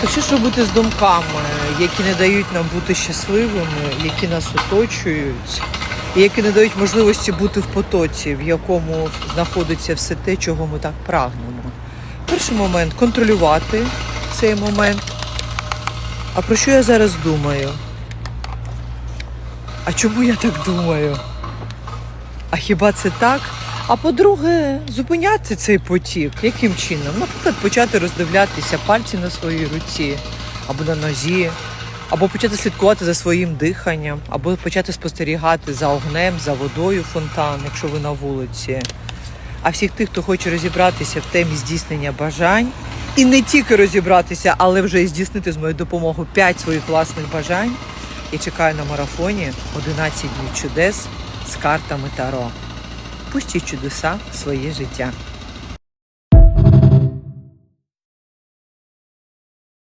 Так що ж робити з думками, які не дають нам бути щасливими, які нас оточують, і які не дають можливості бути в потоці, в якому знаходиться все те, чого ми так прагнемо. Перший момент контролювати цей момент. А про що я зараз думаю? А чому я так думаю? А хіба це так? А по-друге, зупиняти цей потік. Яким чином? Наприклад, почати роздивлятися пальці на своїй руці або на нозі, або почати слідкувати за своїм диханням, або почати спостерігати за огнем, за водою фонтан, якщо ви на вулиці. А всіх тих, хто хоче розібратися в темі здійснення бажань, і не тільки розібратися, але вже і здійснити з моєю допомогою 5 своїх власних бажань. Я чекаю на марафоні 11 днів чудес з картами Таро. Пустіть чудеса в своє життя.